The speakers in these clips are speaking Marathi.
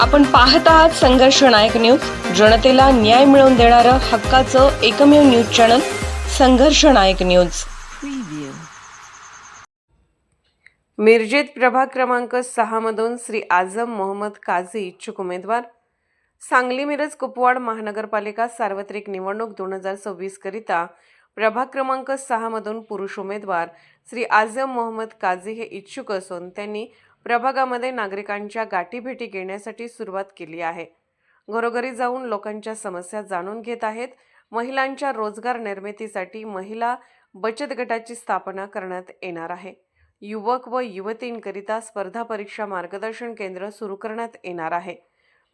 आपण पाहत आहात संघर्ष नायक न्यूज. जनतेला न्याय मिळवून देणारं हक्काचं एकमेव न्यूज चॅनल संघर्ष नायक न्यूज. मिरजेत प्रभाग क्रमांक सहामधून श्री आझम मोहम्मद काझी इच्छुक उमेदवार. सांगली मिरज कुपवाड महानगरपालिका सार्वत्रिक निवडणूक दोन हजार सव्वीस करिता प्रभाग क्रमांक सहामधून पुरुष उमेदवार श्री आझम मोहम्मद काझी हे इच्छुक असून त्यांनी प्रभागामध्ये नागरिकांच्या गाठीभेटी घेण्यासाठी सुरुवात केली आहे. घरोघरी जाऊन लोकांच्या समस्या जाणून घेत आहेत. महिलांच्या रोजगार निर्मितीसाठी महिला बचत गटाची स्थापना करण्यात येणार आहे. युवक व युवतींकरिता स्पर्धा परीक्षा मार्गदर्शन केंद्र सुरू करण्यात येणार आहे.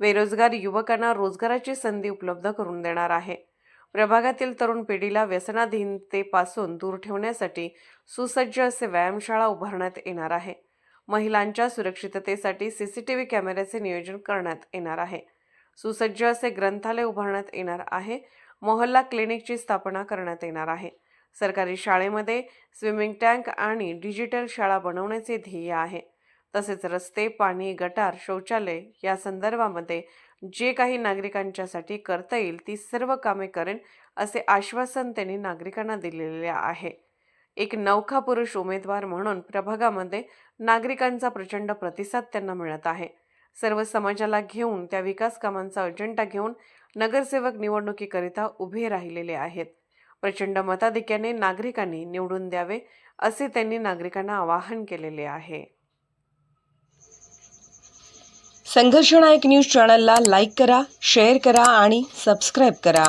बेरोजगार युवकांना रोजगाराची संधी उपलब्ध करून देणार आहे. प्रभागातील तरुण पिढीला व्यसनाधीनतेपासून दूर ठेवण्यासाठी सुसज्ज असे व्यायामशाळा उभारण्यात येणार आहे. महिलांच्या सुरक्षिततेसाठी सीसीटीव्ही कॅमेऱ्याचे नियोजन करण्यात येणार आहे. सुसज्ज असे ग्रंथालय उभारण्यात येणार आहे. मोहल्ला क्लिनिकची स्थापना करण्यात येणार आहे. सरकारी शाळेमध्ये स्विमिंग टँक आणि डिजिटल शाळा बनवण्याचे ध्येय आहे. तसेच रस्ते पाणी गटार शौचालय या संदर्भामध्ये जे काही नागरिकांच्यासाठी करता येईल ती सर्व कामे करेन असे आश्वासन त्यांनी नागरिकांना दिलेले आहे. एक नवखा पुरुष उमेदवार म्हणून प्रभागामध्ये नागरिकांचा प्रचंड प्रतिसाद त्यांना मिळत आहे. सर्व समाजाला घेऊन त्या विकास कामांचा अजेंडा घेऊन नगरसेवक निवडणुकीकरिता उभे राहिलेले आहेत. प्रचंड मताधिक्याने नागरिकांनी निवडून द्यावे असे त्यांनी नागरिकांना आवाहन केलेले आहे. संघर्षनायक न्यूज चॅनलला लाईक करा शेअर करा आणि सबस्क्राईब करा.